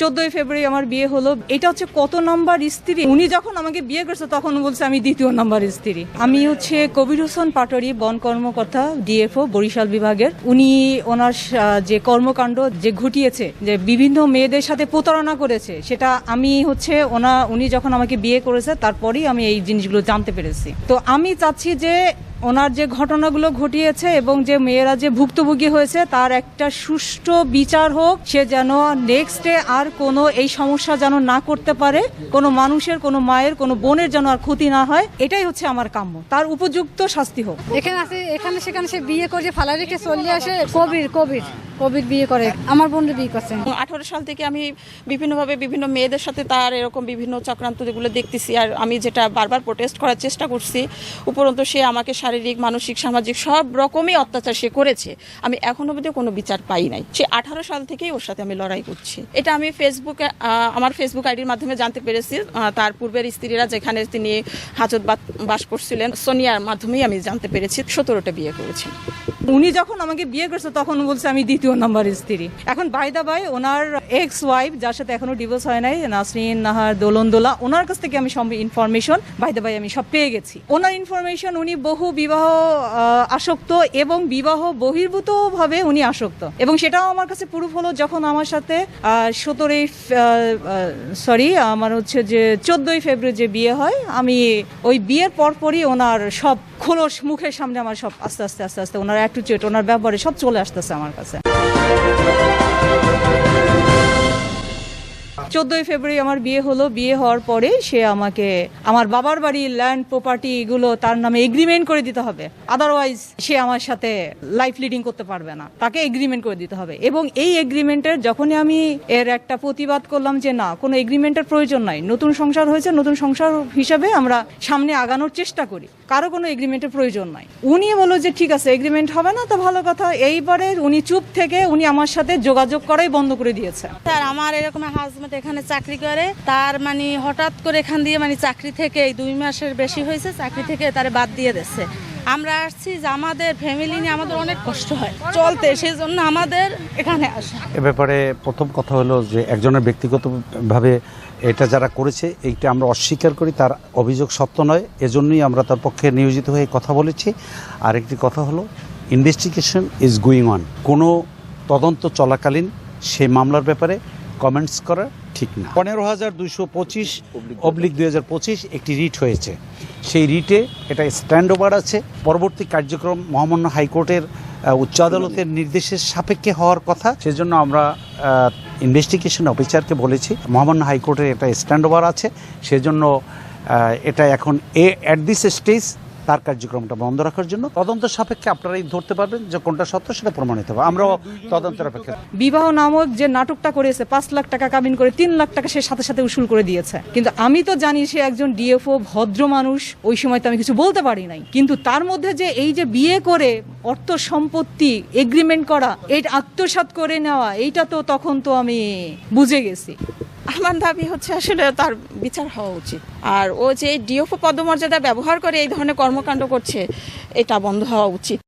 চোদ্দই ফেব্রুয়ারি আমার বিয়ে হলো। এটা হচ্ছে কত নাম্বার স্ত্রী? উনি যখন আমাকে বিয়ে করছে, তখন বলছে, আমি দ্বিতীয় নাম্বার স্ত্রী। আমি হচ্ছে কবির হোসেন পাটোয়ারি বন কর্মকর্তা, ডিএফও, বরিশাল বিভাগের। উনি ওনার যে কর্মকাণ্ড যে ঘটিয়েছে, যে বিভিন্ন মেয়েদের সাথে প্রতারণা করেছে, সেটা আমি হচ্ছে ওনা, উনি যখন আমাকে বিয়ে করেছে, তারপরেই আমি এই জিনিসগুলো জানতে পেরেছি। তো আমি চাচ্ছি যে ওনার যে ঘটনাগুলো ঘটিয়েছে এবং যে মেয়েরা যে ভুক্তভোগী হয়েছে তার একটা সুষ্ঠু বিচার হোক সে যেন নেক্সটে আর কোনো এই সমস্যা যেন না করতে পারে কোনো মানুষের কোনো মায়ের কোনো বোনের যেন আর ক্ষতি না হয় এটাই হচ্ছে আমার কাম্য। তার উপযুক্ত শাস্তি হোক। এখানে আছে এখানে সেখানে সে বিয়ে করে ফালা রেখে চলে আসে কবির কবির কবির বিয়ে করে। আমার বোনের বিয়ে করছে। আঠারো সাল থেকে আমি বিভিন্নভাবে বিভিন্ন মেয়েদের সাথে তার এরকম বিভিন্ন চক্রান্ত যেগুলো দেখতেছি আর আমি যেটা বারবার প্রোটেস্ট করার চেষ্টা করছি উপরন্তু সে আমাকে শারীরিক, মানসিক, সামাজিক সব রকমই অত্যাচার সে করেছে। আমি এখনও অবধি কোনো বিচার পাই নাই। সে আঠারো সাল থেকেই ওর সাথে আমি লড়াই করছি। এটা আমি ফেসবুকে আমার ফেসবুক আইডির মাধ্যমে জানতে পেরেছি। তার পূর্বের স্ত্রীরা যেখানে তিনি হাজত বাস- করছিলেন, সোনিয়ার মাধ্যমেই আমি জানতে পেরেছি, সতেরোটা বিয়ে করেছেন উনি যখন আমাকে বিয়ে করছে, তখন বলছে আমি দ্বিতীয় নম্বর স্ত্রী। এখন বাইদা বাই ওনার এক্স ওয়াইফ যার সাথে এখনও ডিভোর্স হয় নাই, নাসরিন, নাহার, দোলনদোলা, ওনার কাছ থেকে আমি সব ইনফরমেশন বাইদা বাই আমি সব পেয়ে গেছি। ওনার ইনফরমেশন উনি বহু বিবাহ আসক্ত এবং বিবাহ বহির্ভূত ভাবে উনি আসক্ত। এবং সেটাও আমার কাছে প্রুফ হলো যখন আমার সাথে সতেরোই সরি আমার হচ্ছে যে চোদ্দই ফেব্রুয়ারি যে বিয়ে হয়, আমি ওই বিয়ের পরপরই ওনার সব খোলস মুখের সামনে আমার সব আস্তে আস্তে আস্তে আস্তে, ওনার অ্যাটিচিউড ওনার ব্যাপারে সব চলে আসতেছে আমার কাছে। চোদ্দই ফেব্রুয়ারি আমার বিয়ে হলো। বিয়ে হওয়ার পরে সে আমাকে, আমার বাবার বাড়ি ল্যান্ড প্রপার্টি এগুলো তার নামে এগ্রিমেন্ট করে দিতে হবে। আদারওয়াইজ সে আমার সাথে লাইফ লিডিং করতে পারবে না। তাকে এগ্রিমেন্ট করে দিতে হবে। এবং এই এগ্রিমেন্টের যখনই আমি এর একটা প্রতিবাদ করলাম যে না, কোনো এগ্রিমেন্টের প্রয়োজন নাই। নতুন সংসার হয়েছে, নতুন সংসার হিসাবে আমরা সামনে আগানোর চেষ্টা করি। কারও কোনো এগ্রিমেন্টের প্রয়োজন নাই। উনি বলল যে, ঠিক আছে এগ্রিমেন্ট হবে না, তো ভালো কথা। এইবারে উনি চুপ থেকে উনি আমার সাথে যোগাযোগ করাই বন্ধ করে দিয়েছে। স্যার, আমার এরকম হাজবেন্ড এখানে চাকরি করে, তার মানে হঠাৎ করে এখান দিয়ে মানে চাকরি থেকে এই দুই মাসের বেশি হয়েছে, চাকরি থেকে তারে বাদ দিয়ে দিচ্ছে আমরা আসছি যে আমাদের ফ্যামিলি নিয়ে আমাদের অনেক কষ্ট হয় চলতে সেই জন্য আমাদের এখানে আসা। এ ব্যাপারে প্রথম কথা হলো যে একজনের ব্যক্তিগতভাবে এটা যারা করেছে, এইটা আমরা অস্বীকার করি, তার অভিযোগ সত্য নয়। এজন্যই আমরা তার পক্ষে নিয়োজিত হয়ে কথা বলেছি। আর একটি কথা হলো ইনভেস্টিগেশন ইজ গোয়িং অন কোনো তদন্ত চলাকালীন সেই মামলার ব্যাপারে কমেন্টস করা ঠিক না। পনেরো হাজার দুইশো পঁচিশ অবলিক দুই হাজার পঁচিশ একটি রিট হয়েছে। সেই রিটে এটা স্ট্যান্ড ওভার আছে। পরবর্তী কার্যক্রম মহামান্য হাইকোর্টের উচ্চ আদালতের নির্দেশের সাপেক্ষে হওয়ার কথা। সেজন্য আমরা ইনভেস্টিগেশন অফিসারকে বলেছি। মহামান্য হাইকোর্টের এটা স্ট্যান্ড ওভার আছে। সেজন্য এটা এখন এ অ্যাট দিস স্টেজ তার কার্যক্রমটা বন্ধ রাখার জন্য তদন্ত সাপেক্ষে আপনারাই ধরতে পারবেন যে কোনটা সত্য সেটা প্রমাণিত হবে। আমরাও তদন্তের অপেক্ষা বিবাহ নামক যে নাটকটা করেছে, পাঁচ লাখ টাকা কামিন করে তিন লাখ টাকা সে সাথে সাথে উসুল করে দিয়েছে। কিন্তু আমি তো জানি সে একজন ডিএফও ভদ্র মানুষ, ওই সময় তো আমি কিছু বলতে পারি নাই। কিন্তু তার মধ্যে যে এই যে বিয়ে করে অর্থ সম্পত্তি এগ্রিমেন্ট করা, এটা আত্মসাৎ করে নেওয়া, এইটা তো তখন তো আমি বুঝে গেছি। আমার দাবি হচ্ছে আসলে তার বিচার হওয়া উচিত। আর ও যে ডিওফো পদমর্যাদা ব্যবহার করে এই ধরনের কর্মকাণ্ড করছে, এটা বন্ধ হওয়া উচিত।